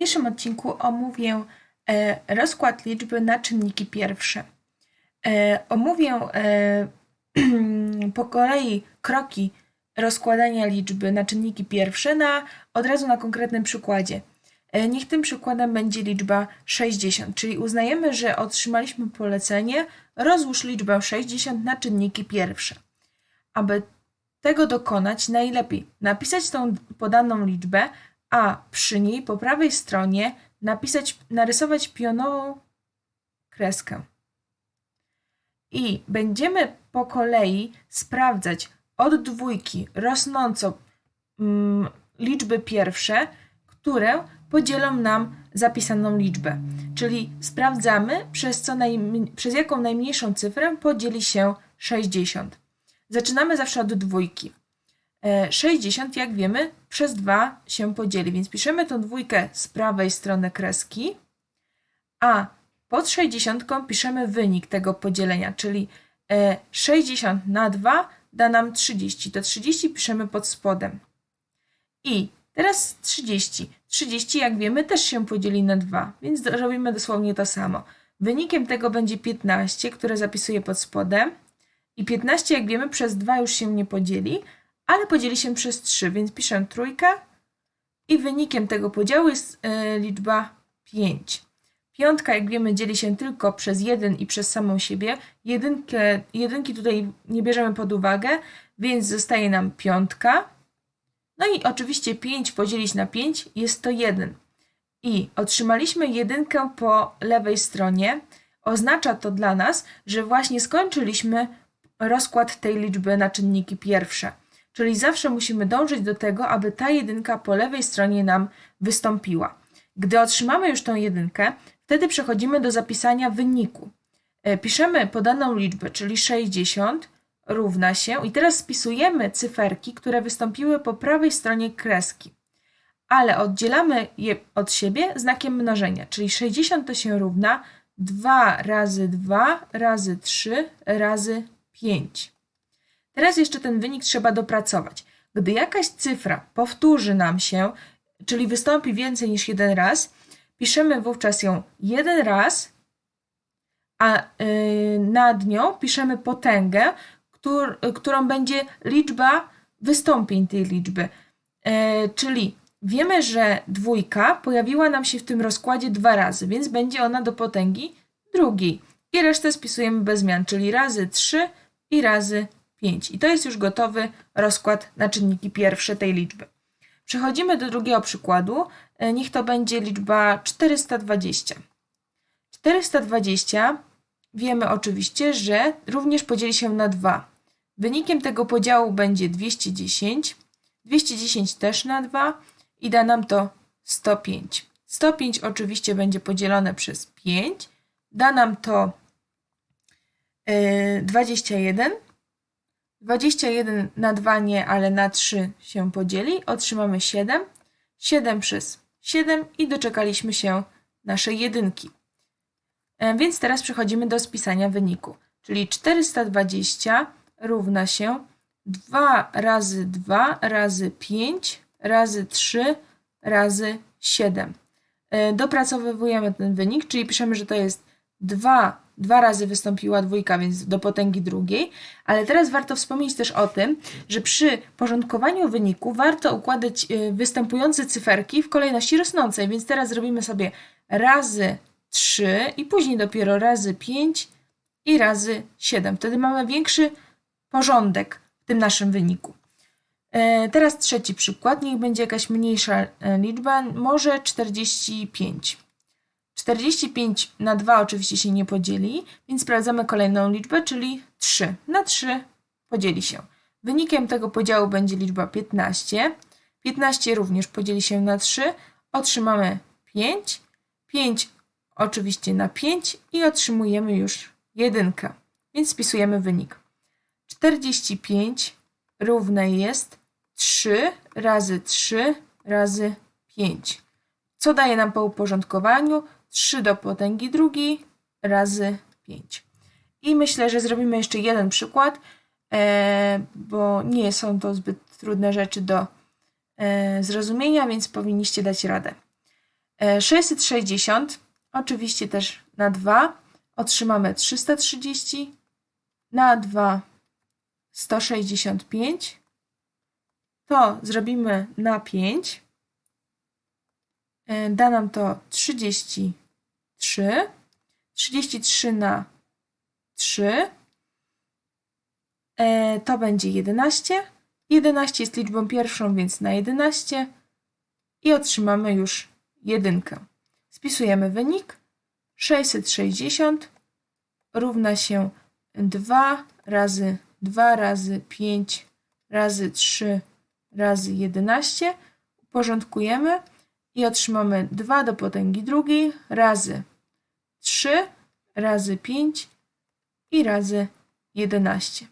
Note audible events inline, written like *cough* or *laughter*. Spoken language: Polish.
dzisiejszym odcinku omówię e, rozkład liczby na czynniki pierwsze. E, omówię e, *clears throat* po kolei kroki rozkładania liczby na czynniki pierwsze na, od razu na konkretnym przykładzie. Niech tym przykładem będzie liczba 60, czyli uznajemy, że otrzymaliśmy polecenie rozłóż liczbę 60 na czynniki pierwsze. Aby tego dokonać, najlepiej napisać tą podaną liczbę, a przy niej po prawej stronie napisać, narysować pionową kreskę. I będziemy po kolei sprawdzać od dwójki rosnąco mm, liczby pierwsze, które podzielą nam zapisaną liczbę. Czyli sprawdzamy, przez, co przez jaką najmniejszą cyfrę podzieli się 60. Zaczynamy zawsze od dwójki. 60, e, jak wiemy, przez 2 się podzieli, więc piszemy tą dwójkę z prawej strony kreski, a pod 60 piszemy wynik tego podzielenia, czyli 60 e, na 2 da nam 30. To 30 piszemy pod spodem. I teraz 30. 30, jak wiemy, też się podzieli na 2, więc robimy dosłownie to samo. Wynikiem tego będzie 15, które zapisuję pod spodem. I 15, jak wiemy, przez 2 już się nie podzieli, ale podzieli się przez 3, więc piszę trójkę i wynikiem tego podziału jest y, liczba 5. Piątka, jak wiemy, dzieli się tylko przez 1 i przez samą siebie. Jedynkę, jedynki tutaj nie bierzemy pod uwagę, więc zostaje nam piątka. No i oczywiście 5 podzielić na 5 jest to 1. I otrzymaliśmy jedynkę po lewej stronie. Oznacza to dla nas, że właśnie skończyliśmy rozkład tej liczby na czynniki pierwsze. Czyli zawsze musimy dążyć do tego, aby ta jedynka po lewej stronie nam wystąpiła. Gdy otrzymamy już tą jedynkę, wtedy przechodzimy do zapisania wyniku. E, piszemy podaną liczbę, czyli 60 równa się i teraz spisujemy cyferki, które wystąpiły po prawej stronie kreski. Ale oddzielamy je od siebie znakiem mnożenia, czyli 60 to się równa 2 razy 2 razy 3 razy 5. Teraz jeszcze ten wynik trzeba dopracować. Gdy jakaś cyfra powtórzy nam się, czyli wystąpi więcej niż jeden raz, piszemy wówczas ją jeden raz, a yy, nad nią piszemy potęgę, któr, którą będzie liczba wystąpień tej liczby. Yy, czyli wiemy, że dwójka pojawiła nam się w tym rozkładzie dwa razy, więc będzie ona do potęgi drugiej. I resztę spisujemy bez zmian, czyli razy 3 i razy 5. I to jest już gotowy rozkład na czynniki pierwsze tej liczby. Przechodzimy do drugiego przykładu. E, niech to będzie liczba 420. 420 wiemy oczywiście, że również podzieli się na 2. Wynikiem tego podziału będzie 210. 210 też na 2 i da nam to 105. 105 oczywiście będzie podzielone przez 5. Da nam to 21 21 na 2 nie, ale na 3 się podzieli. Otrzymamy 7. 7 przez 7 i doczekaliśmy się naszej jedynki. E, więc teraz przechodzimy do spisania wyniku. Czyli 420 równa się 2 razy 2 razy 5 razy 3 razy 7. E, dopracowujemy ten wynik, czyli piszemy, że to jest 2 dwa razy wystąpiła dwójka, więc do potęgi drugiej, ale teraz warto wspomnieć też o tym, że przy porządkowaniu wyniku warto układać y, występujące cyferki w kolejności rosnącej, więc teraz zrobimy sobie razy 3 i później dopiero razy 5 i razy 7. Wtedy mamy większy porządek w tym naszym wyniku. E, teraz trzeci przykład, niech będzie jakaś mniejsza e, liczba, może 45. 45 na 2 oczywiście się nie podzieli, więc sprawdzamy kolejną liczbę, czyli 3. Na 3 podzieli się. Wynikiem tego podziału będzie liczba 15. 15 również podzieli się na 3. Otrzymamy 5. 5 oczywiście na 5 i otrzymujemy już jedynkę. Więc spisujemy wynik. 45 równe jest 3 razy 3 razy 5. Co daje nam po uporządkowaniu? 3 do potęgi drugiej razy 5. I myślę, że zrobimy jeszcze jeden przykład, e, bo nie są to zbyt trudne rzeczy do e, zrozumienia, więc powinniście dać radę. E, 660 oczywiście też na 2 otrzymamy 330 na 2 165 to zrobimy na 5 E, da nam to 33 33 na 3 E, to będzie 11 11 jest liczbą pierwszą, więc na 11 i otrzymamy już jedynkę. Spisujemy wynik. 660 równa się 2 razy 2 razy 5 razy 3 razy 11. Uporządkujemy i otrzymamy 2 do potęgi drugiej razy 3 razy 5 i razy 11.